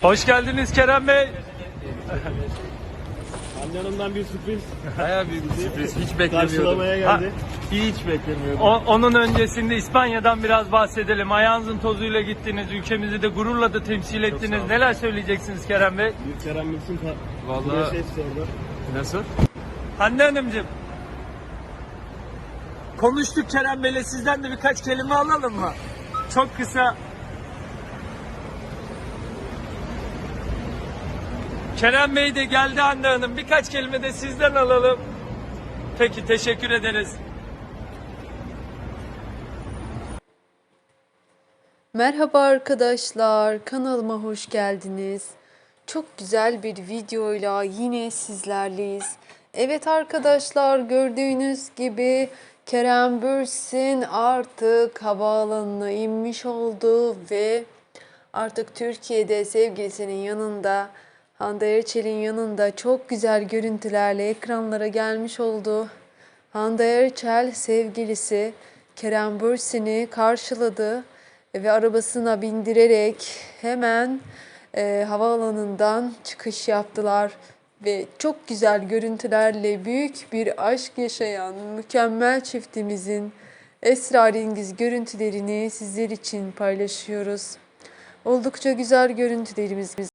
Hoş geldiniz Kerem Bey. Hande Hanım'dan bir sürpriz Bayağı büyük bir sürpriz. Hiç karşılamaya beklemiyordum. geldi. Hiç beklemiyordum. O- onun öncesinde İspanya'dan biraz bahsedelim. Ayağınızın tozuyla gittiniz. Ülkemizi de gururla da temsil ettiniz. Neler söyleyeceksiniz Kerem Bey? Bir Kerem Bülsün ta- Vallahi- Güneş hepsi orada. Nasıl? Hande Hanımcığım. Konuştuk Kerem Bey'le. Sizden de birkaç kelime alalım mı? Çok kısa. Kerem Bey de geldi Hande Hanım. Birkaç kelime de sizden alalım. Peki teşekkür ederiz. Merhaba arkadaşlar, kanalıma hoş geldiniz. Çok güzel bir videoyla yine sizlerleyiz. Evet arkadaşlar gördüğünüz gibi Kerem Bürsin artık havaalanına inmiş oldu ve artık Türkiye'de sevgilisinin yanında Hande Erçel'in yanında çok güzel görüntülerle ekranlara gelmiş oldu. Hande Erçel sevgilisi Kerem Bürsin'i karşıladı ve arabasına bindirerek hemen e, havaalanından çıkış yaptılar ve çok güzel görüntülerle büyük bir aşk yaşayan mükemmel çiftimizin esrarengiz görüntülerini sizler için paylaşıyoruz. Oldukça güzel görüntülerimiz